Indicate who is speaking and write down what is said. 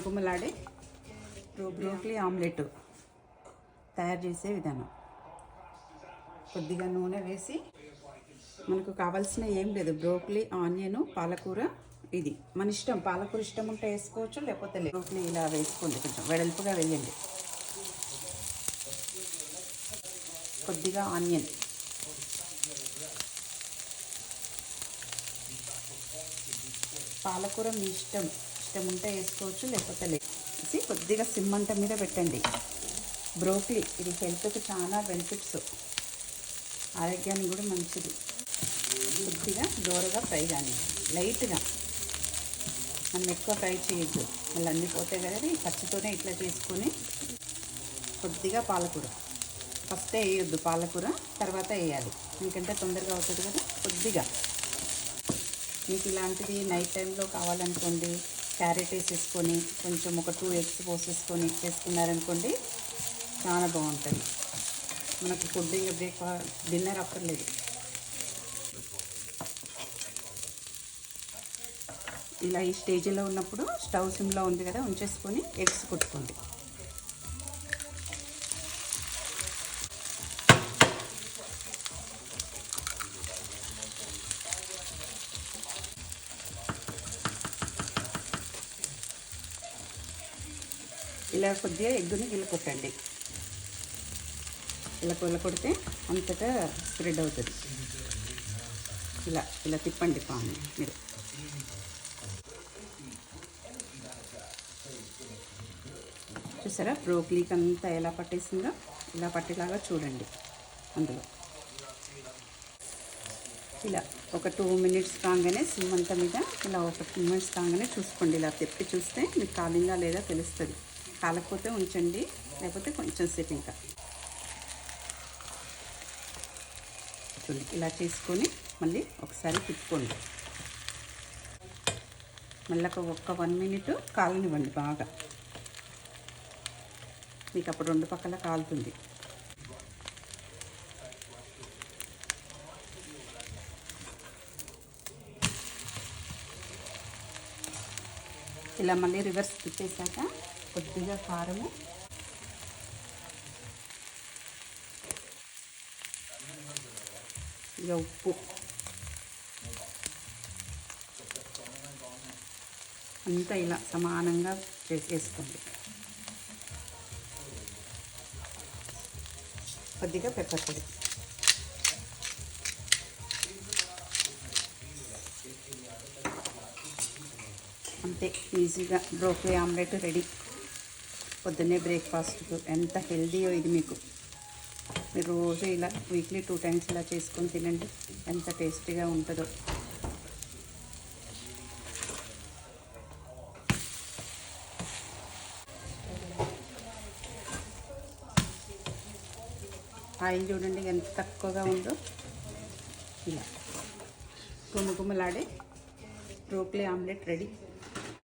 Speaker 1: గుమగుమలాడే broccoli omelette తయారు చేసే విధానం. కొద్దిగా నూనె వేసి మనకు కావాల్సిన ఏం లేదు. బ్రోక్లీ ఆనియన్ పాలకూర ఇది. మన ఇష్టం. పాలకూర ఇష్టం ఉంటే వేసుకోవచ్చు లేకపోతే లేదు. బ్రోక్లీ ఇలా వేసుకోండి. కొంచెం వెడల్పుగా వేయండి. కొద్దిగా ఆనియన్. పాలకూర మీ ఇష్టం. ఇష్టం ఉంటే వేసుకోవచ్చు లేకపోతే లేదు. కొద్దిగా సిమ్మంట మీద పెట్టండి. బ్రోక్లీ ఇది హెల్త్కి చాలా బెనిఫిట్స్. ఆరోగ్యానికి కూడా మంచిది. కొద్దిగా దూరగా ఫ్రై కానీ లైట్గా. మనం ఎక్కువ ఫ్రై చేయొద్దు. మళ్ళీ అన్నీ పోతాయి కదా పచ్చితోనే ఇట్లా చేసుకొని కొద్దిగా పాలకూర. ఫస్టే వేయొద్దు పాలకూర తర్వాత వేయాలి. ఎందుకంటే తొందరగా అవుతుంది కదా కొద్దిగా. మీకు ఇలాంటిది నైట్ టైంలో కావాలనుకోండి క్యారెట్ వేసేసుకొని కొంచెం ఒక టూ ఎగ్స్ పోసేసుకొని చేసుకున్నారనుకోండి చాలా బాగుంటుంది. మనకు ఫుడ్ ఇంకా బ్రేక్ఫాస్ట్ డిన్నర్ అక్కర్లేదు ఇలా ఈ స్టేజ్లో ఉన్నప్పుడు స్టవ్ సిమ్లో ఉంది కదా ఉంచేసుకొని ఎగ్స్ కొట్టుకోండి. ఇలా కొద్దిగా ఎగ్గుని ఇలా కొట్టండి. ఇలా కొల్ల కొడితే అంతటా స్ప్రెడ్ అవుతుంది. ఇలా ఇలా తిప్పండి పాము మీరు. చూసారా? బ్రోక్లీకి అంతా ఎలా పట్టేసిందో? ఇలా పట్టేలాగా చూడండి అందులో. ఇలా ఒక టూ మినిట్స్ కాగానే సిమ్ అంతా మీద ఇలా ఒక టూ మినిట్స్ కాగానే చూసుకోండి. ఇలా తిప్పి చూస్తే మీకు కాలిందా లేదా తెలుస్తుంది. కాలకపోతే ఉంచండి లేకపోతే కొంచెం సేపు ఇంకా. చూడండి ఇలా చేసుకొని మళ్ళీ ఒకసారి తిప్పుకోండి. మళ్ళీ ఒక ఒక్క వన్ మినిట్ కాలనివ్వండి బాగా. మీకు అప్పుడు రెండు పక్కల కాలుతుంది. ఇలా మళ్ళీ రివర్స్ తిప్పేశాక కొద్దిగా కారము. ఇక ఉప్పు. అంతా ఇలా సమానంగా చేసేసుకోండి కొద్దిగా పెప్పర్ పొడి. అంతే ఈజీగా బ్రోకలీ ఆమ్లెట్ రెడీ. పొద్దున్నే బ్రేక్ఫాస్ట్కు ఎంత హెల్దీయో ఇది మీకు? మీరు రోజు ఇలా వీక్లీ టూ టైమ్స్ ఇలా చేసుకొని తినండి. ఎంత టేస్టీగా ఉంటుందో. ఆయిల్ చూడండి ఎంత తక్కువగా ఉందో. ఇలా. గుమ్మగుమ్మలాడే రోక్లీ ఆమ్లెట్ రెడీ.